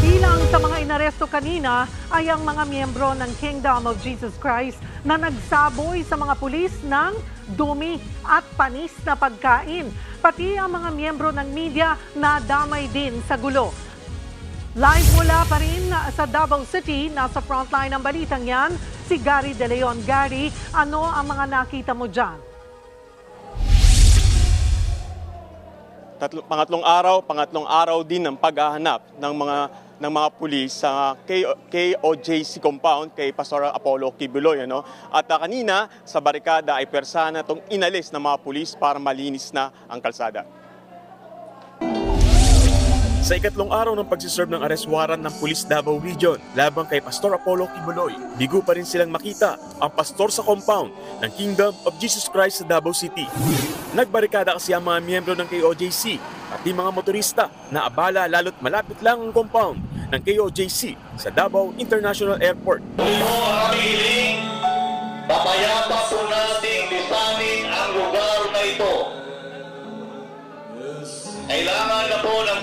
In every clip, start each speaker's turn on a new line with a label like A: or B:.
A: Kabilang sa mga inaresto kanina ay ang mga miyembro ng Kingdom of Jesus Christ na nagsaboy sa mga pulis ng dumi at panis na pagkain. Pati ang mga miyembro ng media na damay din sa gulo. Live mula pa rin sa Davao City, nasa frontline ng balitang yan, si Gary De Leon. Gary, ano ang mga nakita mo dyan?
B: Tatlo, pangatlong araw, pangatlong araw din ng paghahanap ng mga ng mga pulis sa KOJC compound kay Pastor Apollo Kibuloy ano at ah, kanina sa barikada ay persana tong inalis ng mga pulis para malinis na ang kalsada.
C: Sa ikatlong araw ng pagsiserve ng arrest warrant ng Police Davao Region labang kay Pastor Apollo Kibuloy, bigo pa rin silang makita ang pastor sa compound ng Kingdom of Jesus Christ sa Davao City. Nagbarikada kasi ang mga miyembro ng KOJC at di mga motorista na abala lalo't malapit lang ang compound ng KOJC sa Davao International Airport.
D: Ito ang hiling. Po nating lisanin ang lugar na ito. Kailangan na po ng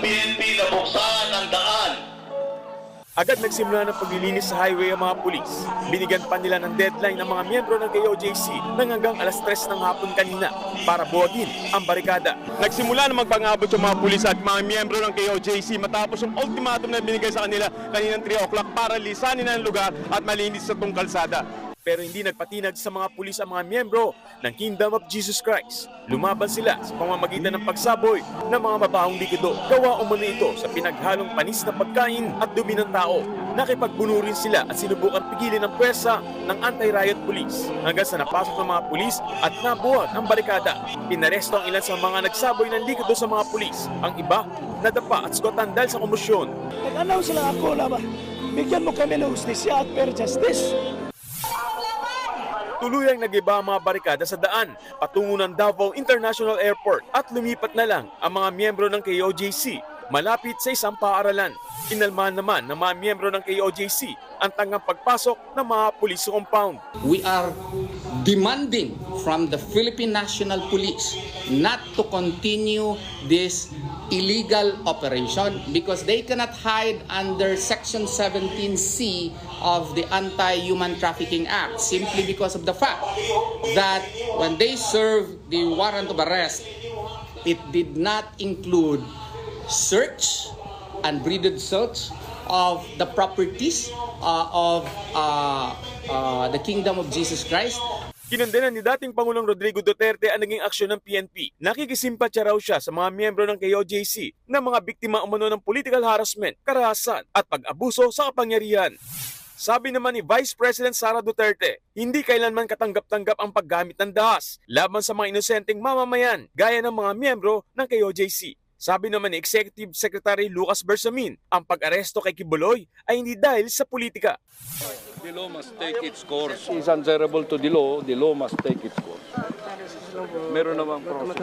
C: Agad nagsimula ng paglilinis sa highway ang mga pulis. Binigyan pa nila ng deadline ng mga miyembro ng KOJC nang hanggang alas 3 ng hapon kanina para buwagin ang barikada.
B: Nagsimula na magpangabot yung mga pulis at mga miyembro ng KOJC matapos yung ultimatum na binigay sa kanila kaninang 3 o'clock para lisanin ang lugar at malinis sa tong kalsada.
C: Pero hindi nagpatinag sa mga pulis ang mga miyembro ng Kingdom of Jesus Christ. Lumaban sila sa pamamagitan ng pagsaboy ng mga mabahong likido. Gawa umano ito sa pinaghalong panis na pagkain at dumi ng tao. Nakipagbuno rin sila at sinubukan pigilin ang pwersa ng anti-riot police hanggang sa napasok ng mga pulis at nabuwag ang barikada. Pinaresto ang ilan sa mga nagsaboy ng likido sa mga pulis. Ang iba, nadapa at sugatan dahil sa komosyon.
E: Nag-announce lang ako na bigyan mo kami ng justisya at fair justice.
C: Tuluyang nagiba ang mga barikada sa daan patungo ng Davao International Airport at lumipat na lang ang mga miyembro ng KOJC malapit sa isang paaralan. Inalmahan naman ng mga miyembro ng KOJC ang tangang pagpasok ng mga pulis compound.
F: we are demanding from the Philippine National Police not to continue this illegal operation because they cannot hide under Section 17C of the Anti-Human Trafficking Act simply because of the fact that when they served the warrant of arrest, it did not include search and breeded search of the properties uh, of uh, uh, the kingdom of Jesus Christ.
C: Kinundenan ni dating Pangulong Rodrigo Duterte ang naging aksyon ng PNP. Nakikisimpatya raw siya sa mga miyembro ng KOJC na mga biktima umano ng political harassment, karahasan at pag-abuso sa kapangyarihan. Sabi naman ni Vice President Sara Duterte, hindi kailanman katanggap-tanggap ang paggamit ng dahas laban sa mga inosenteng mamamayan gaya ng mga miyembro ng KOJC. Sabi naman ni Executive Secretary Lucas Bersamin, ang pag-aresto kay Kibuloy ay hindi dahil sa politika.
G: The law must take its course. Is answerable to the law, the law must take its course. Meron namang process.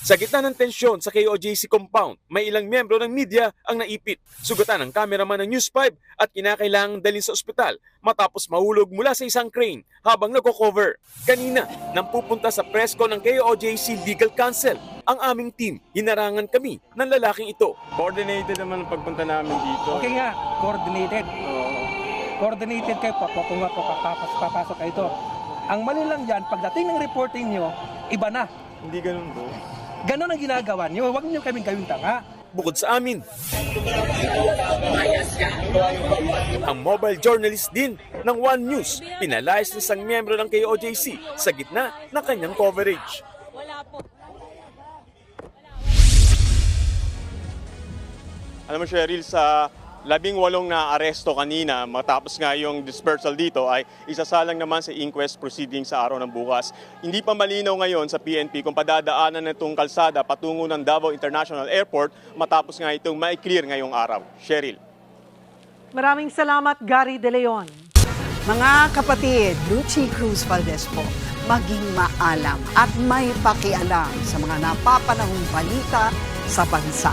C: Sa gitna ng tensyon sa KOJC compound, may ilang miyembro ng media ang naipit. Sugatan ng cameraman ng News 5 at kinakailangang dalhin sa ospital matapos mahulog mula sa isang crane habang nagko-cover. Kanina, nang pupunta sa presko ng KOJC Legal Counsel, ang aming team, hinarangan kami ng lalaking ito.
B: Coordinated naman ang pagpunta namin dito.
H: Okay nga, coordinated. Coordinated kayo, papapunga po, papasok, papasok kayo ito. Ang mali lang dyan, pagdating ng reporting nyo, iba na.
B: Hindi ganun bro.
H: Ganon ang ginagawa nyo, huwag nyo kaming gawing tanga.
C: Bukod sa amin, ang mobile journalist din ng One News, pinalayas ng isang miyembro ng KOJC sa gitna ng kanyang coverage.
B: Alam mo Cheryl, sa labing walong na aresto kanina matapos nga yung dispersal dito ay isasalang naman sa inquest proceeding sa araw ng bukas. Hindi pa malinaw ngayon sa PNP kung padadaanan na itong kalsada patungo ng Davao International Airport matapos nga itong ma-clear ngayong araw. Cheryl.
A: Maraming salamat, Gary De Leon.
I: Mga kapatid, Lucy Cruz Valdez po, maging maalam at may pakialam sa mga napapanahong balita sa bansa.